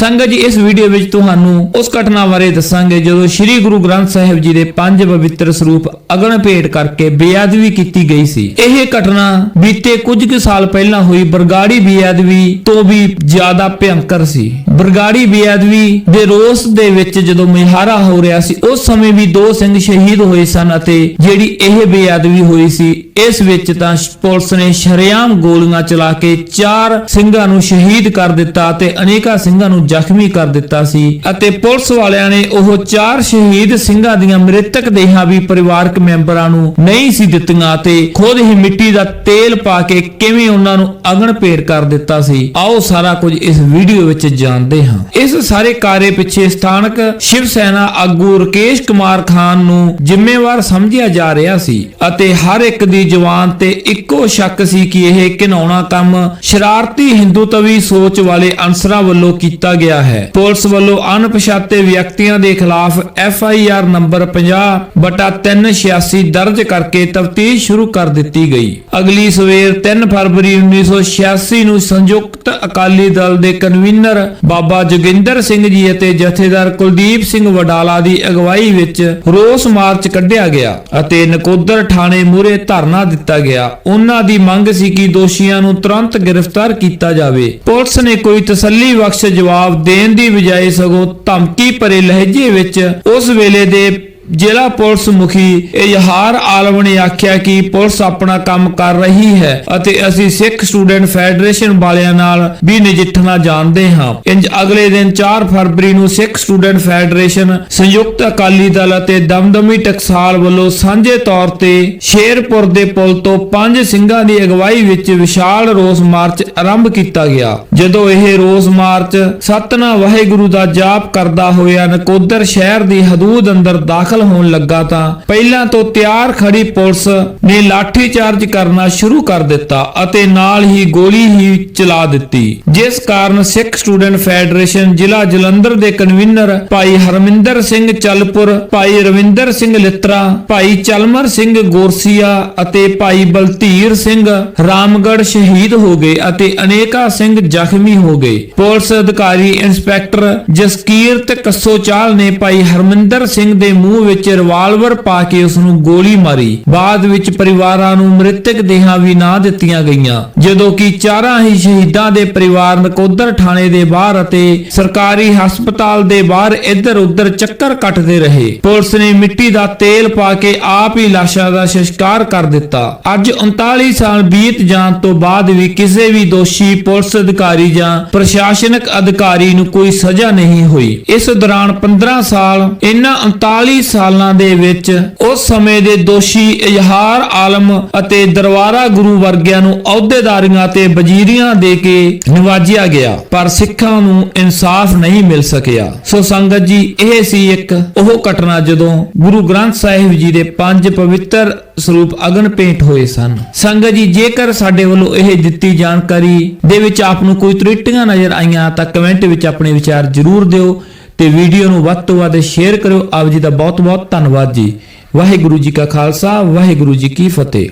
ਸੰਗਤ ਜੀ, ਇਸ ਵੀਡੀਓ ਵਿੱਚ ਤੁਹਾਨੂੰ ਉਸ ਘਟਨਾ ਬਾਰੇ ਦੱਸਾਂਗੇ ਜਦੋਂ ਸ੍ਰੀ ਗੁਰੂ ਗ੍ਰੰਥ ਸਾਹਿਬ ਜੀ ਦੇ ਪੰਜ ਪਵਿੱਤਰ ਸਰੂਪ ਅਗਨ ਭੇਟ ਕਰਕੇ ਬੇਅਦਬੀ ਕੀਤੀ ਗਈ ਸੀ। ਇਹ ਘਟਨਾ ਬੀਤੇ ਕੁਝ ਕੁ ਸਾਲ ਪਹਿਲਾਂ ਹੋਈ ਬਰਗਾੜੀ ਬੇਅਦਬੀ ਤੋਂ ਵੀ ਜ਼ਿਆਦਾ ਭਿਅੰਕਰ ਸੀ। ਬਰਗਾੜੀ ਬੇਅਦਬੀ ਦੇ ਰੋਸ ਦੇ ਵਿੱਚ ਜਦੋਂ ਮੁਜ਼ਾਹਰਾ ਹੋ ਰਿਹਾ ਸੀ, ਉਸ ਸਮੇਂ ਵੀ ਦੋ ਸਿੰਘ ਸ਼ਹੀਦ ਹੋਏ ਸਨ ਅਤੇ ਜਿਹੜੀ ਇਹ ਬੇਅਦਬੀ ਹੋਈ ਸੀ, ਇਸ ਵਿੱਚ ਤਾਂ ਪੁਲਿਸ ਨੇ ਸ਼ਰੇਆਮ ਗੋਲੀਆਂ ਚਲਾ ਕੇ ਚਾਰ ਸਿੰਘਾਂ ਨੂੰ ਸ਼ਹੀਦ ਕਰ ਦਿੱਤਾ ਤੇ ਅਨੇਕਾਂ ਸਿੰਘਾਂ ਨੂੰ ਜ਼ਖਮੀ ਕਰ ਦਿੱਤਾ ਸੀ ਅਤੇ ਪੁਲਿਸ ਵਾਲਿਆਂ ਨੇ ਉਹ ਚਾਰ ਸ਼ਹੀਦ ਸਿੰਘਾਂ ਦੀਆਂ ਮ੍ਰਿਤਕ ਦੇਹਾਂ ਵੀ ਪਰਿਵਾਰਕ ਮੈਂਬਰਾਂ ਨੂੰ ਨਹੀਂ ਸੀ ਦਿੱਤੀਆਂ ਤੇ ਖੁਦ ਹੀ ਮਿੱਟੀ ਦਾ ਤੇਲ ਪਾ ਕੇ ਕਿਵੇਂ ਉਹਨਾਂ ਨੂੰ ਅਗਨ ਭੇਟ ਕਰ ਦਿੱਤਾ ਸੀ। ਆਓ ਸਾਰਾ ਕੁਝ ਇਸ ਵੀਡੀਓ ਵਿੱਚ ਜਾਣਦੇ ਹਾਂ। ਇਸ ਸਾਰੇ ਕਾਰੇ ਪਿੱਛੇ ਸਥਾਨਕ ਸ਼ਿਵ ਸੈਨਾ ਆਗੂ ਰਕੇਸ਼ ਕੁਮਾਰ ਖਾਨ ਨੂੰ ਜ਼ਿੰਮੇਵਾਰ ਸਮਝਿਆ ਜਾ ਰਿਹਾ ਸੀ ਅਤੇ ਹਰ ਇੱਕ ਦੀ ਜ਼ੁਬਾਨ ਤੇ ਇੱਕੋ ਸ਼ੱਕ ਸੀ ਕਿ ਇਹ ਘਿਨਾਉਣਾ ਕੰਮ ਸ਼ਰਾਰਤੀ ਹਿੰਦੂਤਵੀ ਸੋਚ ਵਾਲੇ ਅਨਸਰਾਂ ਵੱਲੋਂ ਕੀਤਾ ਗਿਆ ਹੈ। ਪੁਲਿਸ ਵੱਲੋਂ ਅਣਪਛਾਤੇ ਵਿਅਕਤੀਆਂ ਦੇ ਖਿਲਾਫ ਐਫ ਆਈ ਆਰ ਨੰਬਰ 50 ਬਟਾ 386 ਦਰਜ ਕਰਕੇ ਤਫਤੀਸ਼ ਸ਼ੁਰੂ ਕਰ ਦਿੱਤੀ ਗਈ। ਅਗਲੀ ਸਵੇਰ 3 ਫਰਵਰੀ 1986 ਨੂੰ ਸੰਯੁਕਤ ਅਕਾਲੀ ਦਲ ਦੇ ਕਨਵੀਨਰ ਬਾਬਾ ਜੋਗਿੰਦਰ ਸਿੰਘ ਜੀ ਅਤੇ ਜਥੇਦਾਰ ਕੁਲਦੀਪ ਸਿੰਘ ਵਡਾਲਾ ਦੀ ਅਗਵਾਈ ਵਿੱਚ ਰੋਸ ਮਾਰਚ ਕੱਢਿਆ ਗਿਆ ਅਤੇ ਨਕੋਦਰ ਥਾਣੇ ਮੂਹਰੇ ਧਰਨਾ ਦਿੱਤਾ ਗਿਆ। ਉਹਨਾਂ ਦੀ ਮੰਗ ਸੀ ਕਿ ਦੋਸ਼ੀਆਂ ਨੂੰ ਤੁਰੰਤ ਗ੍ਰਿਫਤਾਰ ਕੀਤਾ ਜਾਵੇ। ਪੁਲਿਸ ਨੇ ਕੋਈ ਤਸੱਲੀ ਬਖਸ਼ ਜਵਾਬ ਦੇਣ ਦੀ ਬਜਾਏ ਸਗੋਂ ਧਮਕੀ ਭਰੇ ਲਹਿਜੇ ਵਿੱਚ ਉਸ ਵੇਲੇ ਦੇ ਜ਼ਿਲ੍ਹਾ ਪੁਲਿਸ ਮੁਖੀ ਇਜ਼ਹਾਰ ਆਲਮ ਨੇ ਆਖਿਆ ਕਿ ਪੁਲਿਸ ਆਪਣਾ ਕੰਮ ਕਰ ਰਹੀ ਹੈ ਅਤੇ ਅਸੀਂ ਸਿੱਖ ਸਟੂਡੈਂਟ ਫੈਡਰੇਸ਼ਨ ਵਾਲਿਆਂ ਨਾਲ ਵੀ ਨਜਿੱਠਣਾ ਜਾਣਦੇ ਹਾਂ ਇੰਜ ਅਗਲੇ ਦਿਨ 4 ਫਰਵਰੀ ਨੂੰ ਸਿੱਖ ਸਟੂਡੈਂਟ ਫੈਡਰੇਸ਼ਨ ਸੰਯੁਕਤ ਅਕਾਲੀ ਦਲ ਅਤੇ ਦਮਦਮੀ ਟਕਸਾਲ ਵੱਲੋਂ ਸਾਂਝੇ ਤੌਰ ਤੇ ਸ਼ੇਰਪੁਰ ਦੇ ਪੁਲ ਤੋਂ ਪੰਜ ਸਿੰਘਾਂ ਦੀ ਅਗਵਾਈ ਵਿੱਚ ਵਿਸ਼ਾਲ ਰੋਸ ਮਾਰਚ ਆਰੰਭ ਕੀਤਾ ਗਿਆ ਜਦੋਂ ਇਹ ਰੋਸ ਮਾਰਚ ਸਤਨਾ ਵਾਹਿਗੁਰੂ ਦਾ ਜਾਪ ਕਰਦਾ ਹੋਇਆ ਨਕੋਦਰ ਸ਼ਹਿਰ ਦੀ ਹਦੂਦ ਅੰਦਰ ਦਾਖਲ ਹੋਣ ਲੱਗਾ ਤਾਂ ਪਹਿਲਾਂ ਤੋਂ ਤਿਆਰ ਖੜੀ ਪੁਲਿਸ ਨੇ ਲਾਠੀ ਚਾਰਜ ਕਰਨਾ ਸ਼ੁਰੂ ਕਰ ਦਿੱਤਾ ਅਤੇ ਨਾਲ ਹੀ ਗੋਲੀ ਹੀ ਚਲਾ ਦਿੱਤੀ, ਜਿਸ ਕਾਰਨ ਸਿੱਖ ਸਟੂਡੈਂਟ ਫੈਡਰੇਸ਼ਨ ਜ਼ਿਲ੍ਹਾ ਜਲੰਧਰ ਦੇ ਕਨਵੀਨਰ ਭਾਈ ਹਰਮਿੰਦਰ ਸਿੰਘ ਚਲਪੁਰ, ਭਾਈ ਰਵਿੰਦਰ ਸਿੰਘ ਲਿੱਤਰਾ, ਭਾਈ ਚਲਮਰ ਸਿੰਘ ਗੋਰਸੀਆ ਅਤੇ ਭਾਈ ਬਲਧੀਰ ਸਿੰਘ ਰਾਮਗੜ ਸ਼ਹੀਦ ਹੋ ਗਏ ਅਤੇ ਅਨੇਕਾ ਸਿੰਘ ਜ਼ਖਮੀ ਹੋ ਗਏ। ਪੁਲਿਸ ਅਧਿਕਾਰੀ ਇੰਸਪੈਕਟਰ ਜਸਕੀਰਤ ਕੱਸੋਚਾਲ ਨੇ ਭਾਈ ਹਰਮਿੰਦਰ ਸਿੰਘ ਦੇ ਮੂੰਹ ਵਿੱਚ ਰਿਵਾਲਵਰ ਪਾ ਕੇ ਉਸ ਨੂੰ ਗੋਲੀ ਮਾਰੀ। ਬਾਅਦ ਵਿੱਚ ਪਰਿਵਾਰਾਂ ਨੂੰ ਮ੍ਰਿਤਕ ਦੇਹਾਂ ਵੀ ਨਾ ਦਿੱਤੀਆਂ ਗਈਆਂ। ਜਦੋਂ ਕਿ ਚਾਰਾਂ ਹੀ ਸ਼ਹੀਦਾਂ ਦੇ ਪਰਿਵਾਰ ਨਕੋਦਰ ਥਾਣੇ ਦੇ ਬਾਹਰ ਅਤੇ ਸਰਕਾਰੀ ਹਸਪਤਾਲ ਦੇ ਬਾਹਰ ਇੱਧਰ ਉੱਧਰ ਚੱਕਰ ਕੱਟਦੇ ਰਹੇ। ਪੁਲਿਸ ਨੇ ਮਿੱਟੀ ਦਾ ਤੇਲ ਪਾ ਕੇ ਆਪ ਹੀ ਲਾਸ਼ਾਂ ਦਾ ਸੰਸਕਾਰ ਕਰ ਦਿੱਤਾ। ਅੱਜ 39 ਸਾਲ ਬੀਤ ਜਾਣ ਤੋਂ ਬਾਅਦ ਵੀ ਕਿਸੇ ਵੀ ਦੋਸ਼ੀ, ਪੁਲਿਸ ਅਧਿਕਾਰੀ ਜਾਂ ਪ੍ਰਸ਼ਾਸਨਿਕ ਅਧਿਕਾਰੀ ਨੂੰ ਕੋਈ ਸਜ਼ਾ ਨਹੀਂ ਹੋਈ। ਇਸ ਦੌਰਾਨ 15 ਸਾਲ, ਇਹਨਾਂ 39 ਸਾਲਾਂ ਦੇ ਵਿੱਚ ਉਸ ਸਮੇਂ ਦੇ ਦੋਸ਼ੀ ਇਜ਼ਹਾਰ ਆਲਮ ਅਤੇ ਦਰਬਾਰਾ ਗੁਰੂ ਵਰਗਿਆਂ ਨੂੰ ਅਹੁਦੇਦਾਰੀਆਂ ਤੇ ਵਜ਼ੀਰੀਆਂ ਦੇ ਕੇ ਨਿਵਾਜਿਆ ਗਿਆ, ਪਰ ਸਿੱਖਾਂ ਨੂੰ ਇਨਸਾਫ ਨਹੀਂ ਮਿਲ ਸਕਿਆ। ਸੋ ਸੰਗਤ ਜੀ, ਇਹ ਸੀ ਇੱਕ ਉਹ ਘਟਨਾ ਜਦੋਂ ਗੁਰੂ ਗ੍ਰੰਥ ਸਾਹਿਬ ਜੀ ਦੇ ਪੰਜ ਪਵਿੱਤਰ ਸਰੂਪ ਅਗਨ ਭੇਂਟ ਹੋਏ ਸਨ। ਸੰਗਤ ਜੀ, ਜੇਕਰ ਸਾਡੇ ਵੱਲੋਂ ਇਹ ਦਿੱਤੀ ਜਾਣਕਾਰੀ ਦੇ ਵਿੱਚ ਆਪ ਨੂੰ ਕੋਈ ਤਰੁੱਟੀਆਂ ਨਜ਼ਰ ਆਈਆਂ, ਤਾਂ ਕਮੈਂਟ ਵਿੱਚ ਆਪਣੇ ਵਿਚਾਰ ਜ਼ਰੂਰ ਦਿਓ। ਤੇ ਵੀਡੀਓ ਨੂੰ ਵੱਧ ਤੋਂ ਵੱਧ ਸ਼ੇਅਰ ਕਰਿਓ। ਆਪ ਜੀ ਦਾ ਬਹੁਤ ਬਹੁਤ ਧੰਨਵਾਦ ਜੀ। ਵਾਹਿਗੁਰੂ ਜੀ ਕਾ ਖਾਲਸਾ, ਵਾਹਿਗੁਰੂ ਜੀ ਕੀ ਫਤਿਹ।